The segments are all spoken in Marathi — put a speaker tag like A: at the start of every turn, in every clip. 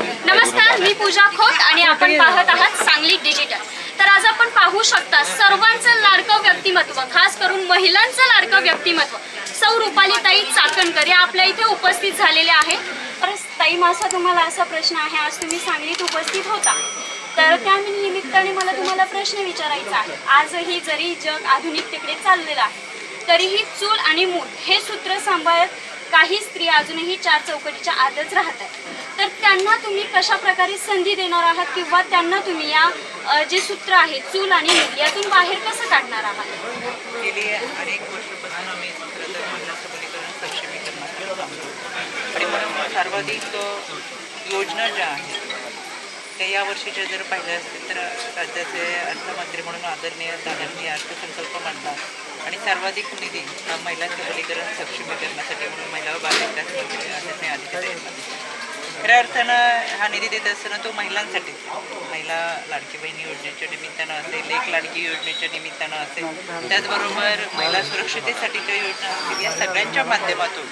A: नमस्कार मी पूजा खोत आणि आपण पाहत आहात सांगली डिजिटल तर आज आपण पाहू शकता सर्वांचं लाडकं व्यक्तिमत्व खास करून महिलांचं लाडकं व्यक्तिमत्व. सौ रुपालीताई चाकणकर या आपल्या इथे उपस्थित झालेल्या आहेत. तर ताई माझा तुम्हाला असा प्रश्न आहे आज तुम्ही सांगलीत उपस्थित होता. तर त्या निमित्ताने मला तुम्हाला प्रश्न विचारायचा आहे. आजही जरी जग आधुनिकतेकडे चाललेलं आहे तरीही चूल आणि मूल हे सूत्र सांभाळत काही स्त्रिया अजूनही चार चौकटीच्या आतच राहत आहेत. तर त्यांना तुम्ही कशा प्रकारे संधी देणार आहात किंवा त्यांना तुम्ही या जे सूत्र आहे चूल आणि मूल यातून बाहेर कसं काढणार आहात?
B: गेली अनेक वर्षापासून आम्ही महिला सबलीकरण आणि म्हणून सर्वाधिक योजना ज्या आहेत त्या या वर्षीचे जर पाहिले असतील तर राज्याचे अर्थमंत्री म्हणून आदरणीय दादांनी अर्थसंकल्प मांडला. आणि सर्वाधिक निधी हा महिला सबलीकरण सक्षमीकरणासाठी म्हणून महिला व बालविकास मंत्री आदरणीय आदित्य खऱ्या अर्थानं हा निधी देत असताना तो महिलांसाठीच महिला लाडकी बहिणी योजनेच्या निमित्तानं असेल लेख लाडकी योजनेच्या निमित्तानं असेल त्याचबरोबर महिला सुरक्षितेसाठी काही योजना असतील या सगळ्यांच्या माध्यमातून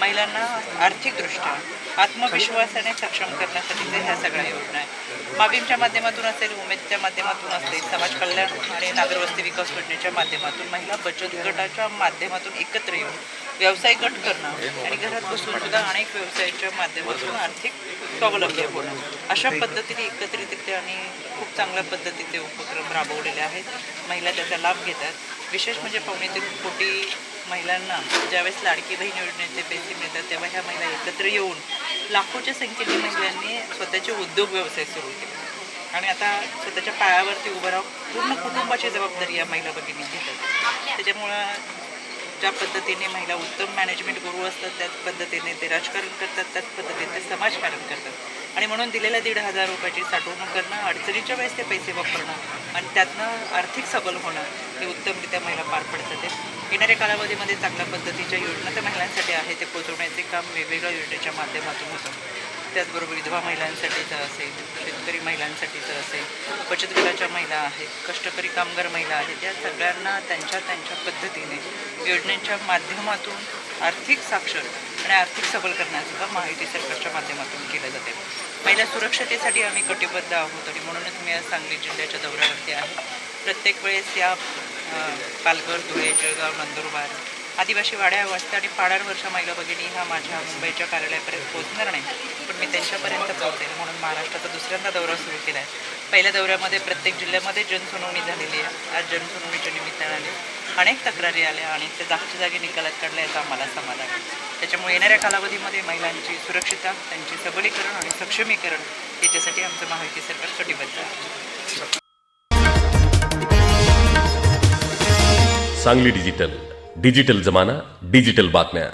B: महिलांना आर्थिकदृष्ट्या आत्मविश्वासाने सक्षम करण्यासाठीच्या ह्या सगळ्या योजना आहेत. माबीमच्या माध्यमातून असेल उमेदच्या माध्यमातून असेल समाज कल्याण आणि नागरवस्ती विकास योजनेच्या माध्यमातून महिला बचत गटाच्या माध्यमातून एकत्र येऊन व्यवसाय गट करणं आणि घरात बसून सुद्धा अनेक व्यवसायाच्या माध्यमातून आर्थिक स्वावलंबी होणं. अशा पद्धतीने एकत्रितरित्या आणि खूप चांगल्या पद्धतीचे उपक्रम राबवलेले आहेत. महिला त्याचा लाभ घेतात. विशेष म्हणजे पावणे ते कोटी महिलांना ज्यावेळेस लाडकी बहीण योजनेचे पैसे मिळतात तेव्हा ह्या महिला एकत्र येऊन लाखोच्या संख्येने महिलांनी स्वतःचे उद्योग व्यवसाय सुरू केले. आणि आता स्वतःच्या पायावरती उभं राहून पूर्ण कुटुंबाची जबाबदारी या महिला भगिनी घेतात. त्याच्यामुळं ज्या पद्धतीने महिला उत्तम मॅनेजमेंट गुरु असतात त्याच पद्धतीने ते राजकारण करतात त्याच पद्धतीने ते समाजकारण करतात. आणि म्हणून दिलेल्या दीड हजार रुपयाची साठवणूक करणं अडचणीच्या वेळेस ते पैसे वापरणं आणि त्यातनं आर्थिक सबल होणं हे उत्तमरित्या महिला पार पडतात. येणाऱ्या कालावधीमध्ये चांगल्या पद्धतीच्या योजना त्या महिलांसाठी आहे ते पोचवण्याचे काम वेगवेगळ्या योजनेच्या माध्यमातून होतं. त्याचबरोबर विधवा महिलांसाठीचं असेल शेतकरी महिलांसाठीचं असेल बचत गटाच्या महिला आहेत कष्टकरी कामगार महिला आहेत या सगळ्यांना त्यांच्या त्यांच्या पद्धतीने योजनेच्या माध्यमातून आर्थिक साक्षर आणि आर्थिक सबल करण्याचं काम माहिती सरकारच्या माध्यमातून केलं जाते. महिला सुरक्षतेसाठी आम्ही कटिबद्ध आहोत आणि म्हणूनच मी आज सांगली जिल्ह्याच्या दौऱ्यावरती आहे. प्रत्येक वेळेस या पालघर धुळे जळगाव नंदुरबार आदिवासी वाड्या वाजता आणि पाडारवरच्या महिला भगिनी ह्या माझ्या मुंबईच्या कार्यालयापर्यंत पोहोचणार नाही. पण मी त्यांच्यापर्यंत पोहोचेल म्हणून महाराष्ट्राचा दुसऱ्यांदा दौरा सुरू केला आहे पहिल्या दौऱ्यामध्ये प्रत्येक जिल्ह्यामध्ये जनसुनावणी झालेली आहे. आज जनसुनावणीच्या निमित्ताने आली. अनेक तक्रारी आल्या आणि ते जागच्या जागी निकालात काढल्या याचा आम्हाला समाधान आहे. त्याच्यामुळे येणाऱ्या कालावधीमध्ये महिलांची सुरक्षितता त्यांची सबलीकरण आणि सक्षमीकरण याच्यासाठी आमचं महायुती सरकार कटिबद्ध आहे.
C: सांगली डिजिटल. डिजिटल जमाना डिजिटल बातम्या.